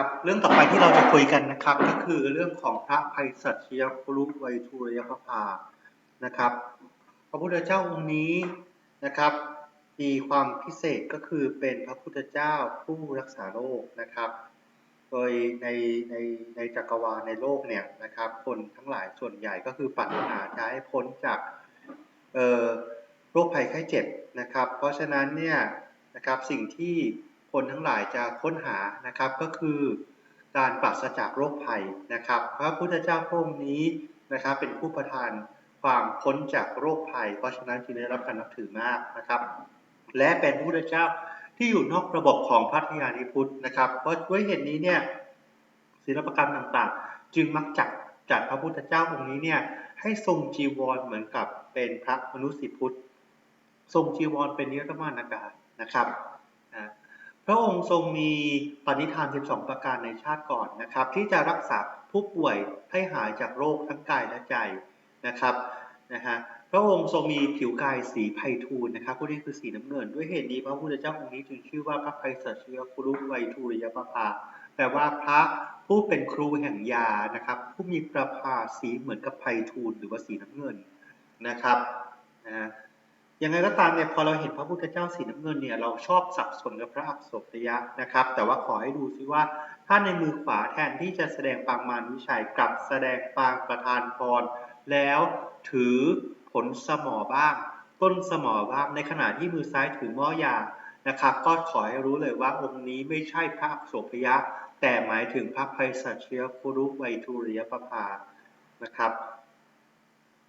ครับเรื่องต่อไปที่เราจะคุยกันนะครับ ก็คือเรื่องของพระภัยสัชยครุไวยทูรยพภานะครับ พระพุทธเจ้าองค์นี้นะครับ มีความพิเศษก็คือเป็นพระพุทธเจ้าผู้รักษาโรคนะครับ โดยในในในจักรวาลในโลกเนี่ยนะครับ คนทั้งหลายส่วนใหญ่ก็คือปรารถนาจะให้พ้นจากโรคภัยไข้เจ็บนะครับ เพราะฉะนั้นเนี่ยนะครับสิ่งที่ คนทั้งหลายจะค้นหานะครับก็คือการปราศจากโรคภัยนะครับ พระพุทธเจ้าพระองค์นี้นะครับเป็นผู้ประทานความพ้นจากโรคภัย เพราะฉะนั้นจึงได้รับการนับถือมากนะครับ และเป็นพระพุทธเจ้าที่อยู่นอกระบบของพัทยานิพุทธนะครับ เพราะด้วยเหตุนี้เนี่ยศิลปกรรมต่างๆ จึงมักจัดจัดพระพุทธเจ้าองค์นี้เนี่ยให้ทรงจีวรเหมือนกับเป็นพระมนุษย์พุทธ ทรงจีวรเป็นนิรมานากาศนะครับ พระองค์ทรงมีปณิธาน 12 ประการในชาติก่อนนะครับ ที่จะรักษาผู้ป่วยให้หายจากโรคทั้งกายและใจนะครับนะฮะพระองค์ทรงมีผิวกายสีไพฑูรย์นะครับผู้นี้คือสีน้ำเงิน ด้วยเหตุนี้พระพุทธเจ้าองค์นี้จึงชื่อว่าพระไพศาลเชื้อคุรุไวยทูริยปภาแปลว่าพระผู้เป็นครูแห่งยานะครับผู้มีประภาสีเหมือนกับไพฑูรย์หรือว่าสีน้ำเงินนะครับนะฮะ ยังไงก็ตามเนี่ยพอเราเห็นพระพุทธเจ้าสีน้ำเงินเนี่ยเราชอบสับสนกับพระอักษรยะนะครับ แต่ว่าขอให้ดูซิว่าถ้าในมือขวาแทนที่จะแสดงปางมารวิชัยกลับแสดงปางประธานพร แล้วถือผลสมอบ้าง ต้นสมอบ้างในขณะที่มือซ้ายถือหม้อยานะครับ ก็ขอให้รู้เลยว่าองค์นี้ไม่ใช่พระอักษรยะ แต่หมายถึงพระภัยสัชเชียคุรุไวยทูริยปภานะครับ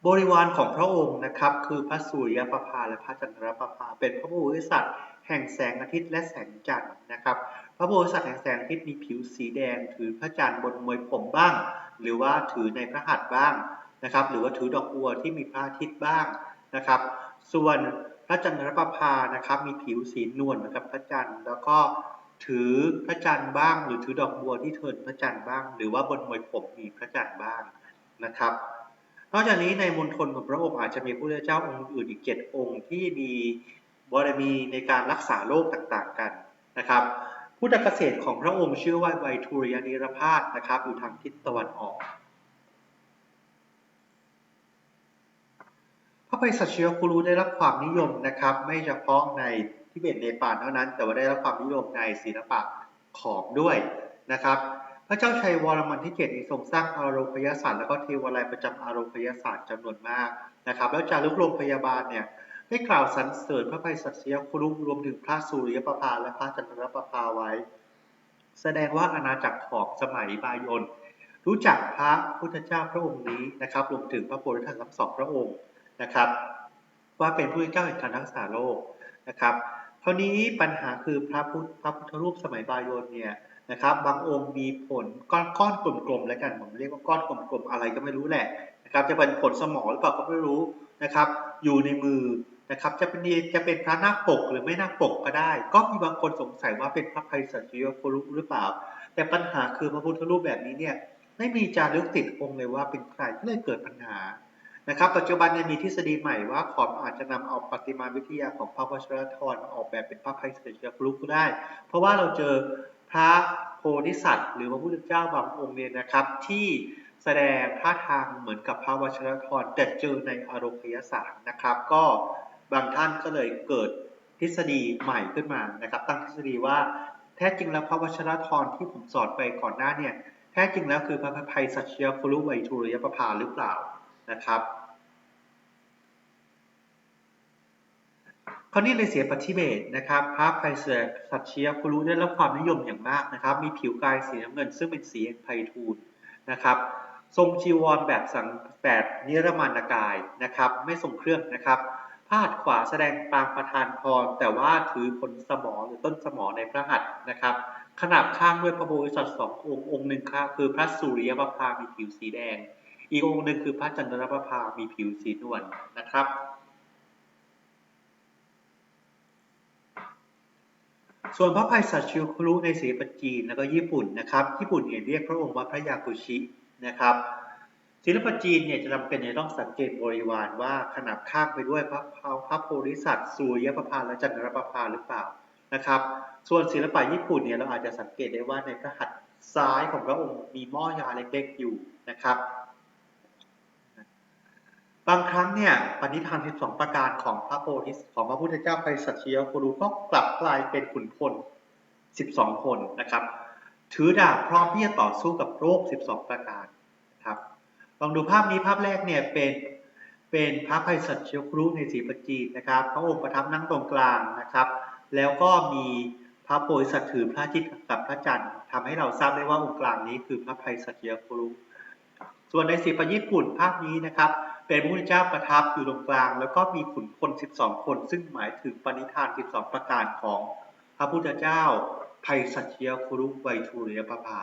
บริวารของพระองค์นะครับ คือพระสุริยประภาและพระจันทรประภา เป็นพระโพธิสัตว์แห่งแสงอาทิตย์และแสงจันทร์นะครับ พระโพธิสัตว์แห่งแสงอาทิตย์มีผิวสีแดง ถือพระจันทร์บนมวยผมบ้าง หรือว่าถือในพระหัตถ์บ้างนะครับ หรือว่าถือดอกบัวที่มีพระอาทิตย์บ้างนะครับ ส่วนพระจันทรประภานะครับ มีผิวสีนวลเหมือนกับพระจันทร์แล้วก็ถือพระจันทร์บ้าง หรือถือดอกบัวที่เทินพระจันทร์บ้าง หรือว่าบนมวยผมมีพระจันทร์บ้างนะครับ นอกจากนี้ในมณฑลของพระองค์อาจจะมีพระพุทธเจ้าองค์อื่นอีกเจ็ดองค์ที่มีบารมีในการรักษาโรคต่างๆกันนะครับพุทธเกษตรของพระองค์ชื่อว่าไวทูริยนิรพาสนะครับอยู่ทางทิศตะวันออก พระไพศาลเชื้อคุรูได้รับความนิยมนะครับ ไม่เฉพาะในทิเบตเนปาลเท่านั้น แต่ว่าได้รับความนิยมในศิลปะขอมด้วยนะครับ พระเจ้าชัยวรมันที่เจ็ดทรงสร้างอารมพยาศาสตร์และก็เทวาลัยประจำอารมพยาศาสตร์จำนวนมากนะครับ แล้วจารึกโรงพยาบาลเนี่ยได้กล่าวสรรเสริญพระภัยสัชยคุรุรวมถึงพระสุริยประภาและพระจันทรประภาไว้ แสดงว่าอาณาจักรของสมัยบายนรู้จักพระพุทธเจ้าพระองค์นี้นะครับรวมถึงพระโพธิสัตว์ทั้งสองพระองค์นะครับ ว่าเป็นผู้เจ้าแห่งการรักษาโรคนะครับ ราวนี้ปัญหาคือพระพุทธพระพุทธรูปสมัยบายนเนี่ยนะครับ บางองค์มีผลก้อนก้อนกลมๆแล้วกันผมเรียกว่าก้อนกลมๆอะไรก็ไม่รู้แหละนะครับ จะเป็นผลสมอหรือเปล่าก็ไม่รู้นะครับ อยู่ในมือนะครับ จะเป็นจะเป็นพระนาคปกหรือไม่นาคปกก็ได้ ก็มีบางคนสงสัยว่าเป็นพระไพศาลจิโยโครุหรือเปล่า แต่ปัญหาคือพระพุทธรูปแบบนี้เนี่ยไม่มีจารึกติดองค์เลยว่าเป็นใครก็เลยเกิดปัญหา นะครับปัจจุบันเนี่ยมีทฤษฎีใหม่ว่าขอมอาจจะนำเอาปฏิมาวิทยาของพระวชิรธรมาออกแบบเป็นพระไพศาลเชือกลุก็ได้ เพราะว่าเราเจอพระโพธิสัตว์ หรือพระพุทธเจ้าบางองค์เนี่ยนะครับ ที่แสดงท่าทางเหมือนกับพระวชิรธรแต่เจอในอารมพยศาสตร์นะครับ ก็บางท่านก็เลยเกิดทฤษฎีใหม่ขึ้นมานะครับ ตั้งทฤษฎีว่าแท้จริงแล้วพระวชิรธรที่ผมสอนไปก่อนหน้าเนี่ยแท้จริงแล้วคือพระไพศาลเชื้อครุไวทูริยประภาหรือเปล่า นะครับคราวนี้เลยเสียปฏิเบตนะครับพระไพศาลสัชเชียคุรุได้รับความนิยมอย่างมากนะครับ มีผิวกายสีน้ำเงิน ซึ่งเป็นสีแห่งไพฑูรย์นะครับทรงจีวรแบบสังแบบนิรมานกายนะครับ ไม่ทรงเครื่องนะครับพาดขวาแสดงปางประธานพร แต่ว่าถือผลสมอหรือต้นสมอในพระหัตถ์นะครับ ขนาบข้างด้วยพระโพธิสัตว์สององค์องค์หนึ่งครับคือพระสุริยปภามีผิวสีแดง อีกองค์หนึ่งคือพระจันทรประภามีผิวสีนวลนะครับ ส่วนพระภัยสัชิวครุในศิลปจีนแล้วก็ญี่ปุ่นนะครับ ญี่ปุ่นเนี่ยเรียกพระองค์ว่าพระยากุชินะครับ ศิลปจีนเนี่ยจะจำเป็นจะต้องสังเกตบริวารว่าขนาบข้างไปด้วยพระพระโพธิสัตว์สุริยประภาและจันทรประภาหรือเปล่านะครับ ส่วนศิลปะญี่ปุ่นเนี่ยเราอาจจะสังเกตได้ว่าในพระหัตถ์ซ้ายของพระองค์มีหม้อยาเล็กๆอยู่นะครับ บางครั้งเนี่ยปณิธาน 12 ประการของพระโพธิของพระพุทธเจ้าไพศาลชียโครุก็กลับกลายเป็นขุนพล 12 คนนะครับ ถือดาบพร้อมที่จะต่อสู้กับโรค 12 ประการนะครับลองดูภาพนี้ภาพแรกเนี่ยเป็นเป็นพระไพศาลชียโครุในสีประจีนนะครับ พระองค์ประทับนั่งตรงกลางนะครับ แล้วก็มีพระโพธิสัตว์ถือพระอาทิตกับพระจันทร์ทำให้เราทราบได้ว่าองค์กลางนี้คือพระไพศาลชียโครุ ส่วนในศิลปะญี่ปุ่นภาพนี้นะครับ เป็นพระพุทธเจ้าประทับอยู่ตรงกลาง แล้วก็มีขุนพล 12 คน ซึ่งหมายถึงปณิธาน 12 ประการของพระพุทธเจ้าไพสัจเชียคุรุไวทูเรียปภา